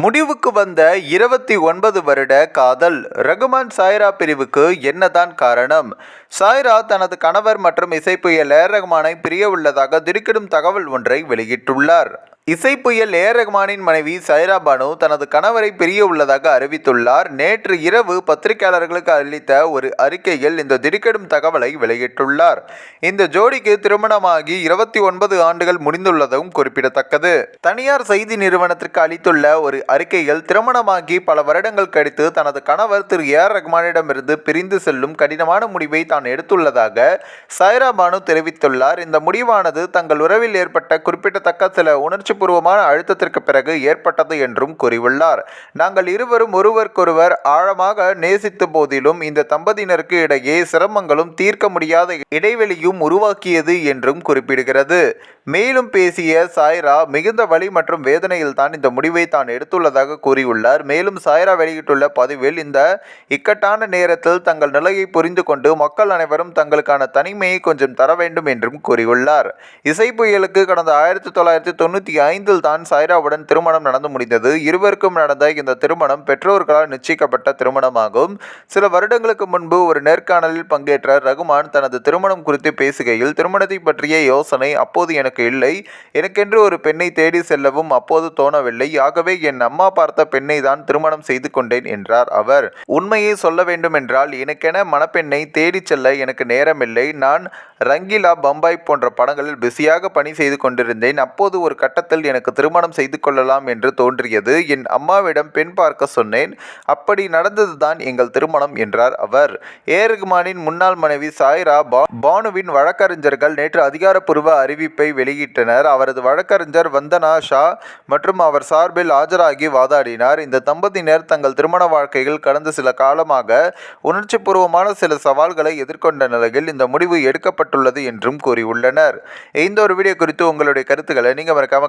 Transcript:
முடிவுக்கு வந்த இருபத்தி ஒன்பது வருட காதல். ரகுமான் சாய்ரா பிரிவுக்கு என்னதான் காரணம்? சாய்ரா தனது கணவர் மற்றும் இசைப்புயல் ஏ ரகுமானை பிரிய உள்ளதாக திடுக்கிடும் தகவல் ஒன்றை வெளியிட்டுள்ளார். இசைப்புயல் ஏ ரகுமானின் மனைவி சைரா பானு தனது கணவரை பிரிய உள்ளதாக அறிவித்துள்ளார். நேற்று இரவு பத்திரிகையாளர்களுக்கு அளித்த ஒரு அறிக்கையில் இந்த திடுக்கிடும் தகவலை வெளியிட்டுள்ளார். இந்த ஜோடிக்கு திருமணமாகி இருபத்தி ஒன்பது ஆண்டுகள் முடிந்துள்ளதும் குறிப்பிடத்தக்கது. தனியார் செய்தி நிறுவனத்திற்கு அளித்துள்ள ஒரு அறிக்கையில் திருமணமாகி பல வருடங்கள் கழித்து தனது கணவர் திரு ஏ ஆர் ரஹ்மானிடமிருந்து பிரிந்து செல்லும் கடினமான முடிவை தான் எடுத்துள்ளதாக சைரா பானு தெரிவித்துள்ளார். இந்த முடிவானது தங்கள் உறவில் ஏற்பட்ட குறிப்பிடத்தக்க சில உணர்ச்சி உணர்ச்சிபூர்வமான அழுத்தத்திற்கு பிறகு ஏற்பட்டது என்றும் கூறியுள்ளார். நாங்கள் இருவரும் ஒருவருக்கொருவர் ஆழமாக நேசித்த போதிலும் இந்த தம்பதியினருக்கு இடையே சிரமங்களும் தீர்க்க முடியாத இடைவெளியும் உருவாக்கியது என்றும் குறிப்பிடுகிறது. மேலும் பேசிய சாய்ரா மிகுந்த வலி மற்றும் வேதனையில் தான் இந்த முடிவை தான் எடுத்துள்ளதாக கூறியுள்ளார். மேலும் சாய்ரா வெளியிட்டுள்ள பதிவில் இந்த இக்கட்டான நேரத்தில் தங்கள் நிலையை புரிந்து கொண்டு மக்கள் அனைவரும் தங்களுக்கான தனிமையை கொஞ்சம் தர வேண்டும் என்றும் கூறியுள்ளார். இசை புயலுக்கு கடந்த ஆயிரத்தி தொள்ளாயிரத்தி தொண்ணூற்றி ஐந்தில் தான் சாய்ராவுடன் திருமணம் நடந்து முடிந்தது. இருவருக்கும் நடந்த இந்த திருமணம் பெற்றோர்களால் நிச்சயிக்கப்பட்ட திருமணமாகும். சில வருடங்களுக்கு முன்பு ஒரு நேர்காணலில் பங்கேற்ற ரகுமான். தனது திருமணம் குறித்து பேசுகையில் திருமணத்தை பற்றிய யோசனை அப்போது எனக்கு இல்லை. எனக்கென்று ஒரு பெண்ணை தேடி செல்லவும் அப்போது தோணவில்லை. ஆகவே என் அம்மா பார்த்த பெண்ணை தான் திருமணம் செய்து கொண்டேன் என்றார் அவர். உண்மையை சொல்ல வேண்டுமென்றால் எனக்கென மணப்பெண்ணை தேடிச் செல்ல எனக்கு நேரமில்லை. நான் ரங்கிலா பம்பாய் போன்ற படங்களில் பிஸியாக பணி செய்து கொண்டிருந்தேன். அப்போது ஒரு கட்டத்தில் எனக்கு திருமணம் செய்து கொள்ளலாம் என்று தோன்றியது. என் அம்மாவிடம் பெண் பார்க்க சொன்னேன். அப்படி நடந்ததுதான் எங்கள் திருமணம் என்றார் அவர். ஏ ரகுமானின் முன்னாள் மனைவி சாய்ரா பா பானுவின் வழக்கறிஞர்கள் நேற்று அதிகாரப்பூர்வ அறிவிப்பை வெளியிட்டனர். அவரது வழக்கறிஞர் வந்தனா ஷா மற்றும் அவர் சார்பில் ஆஜராகி வாதாடினார். இந்த தம்பதியினர் தங்கள் திருமண வாழ்க்கையில் கடந்த சில காலமாக உணர்ச்சிபூர்வமான சில சவால்களை எதிர்கொண்ட நிலையில் இந்த முடிவு எடுக்கப்பட்டுள்ளது என்றும் கூறியுள்ளனர். இந்த ஒரு வீடியோ குறித்து உங்களுடைய கருத்துக்களை நீங்கள் மறக்காம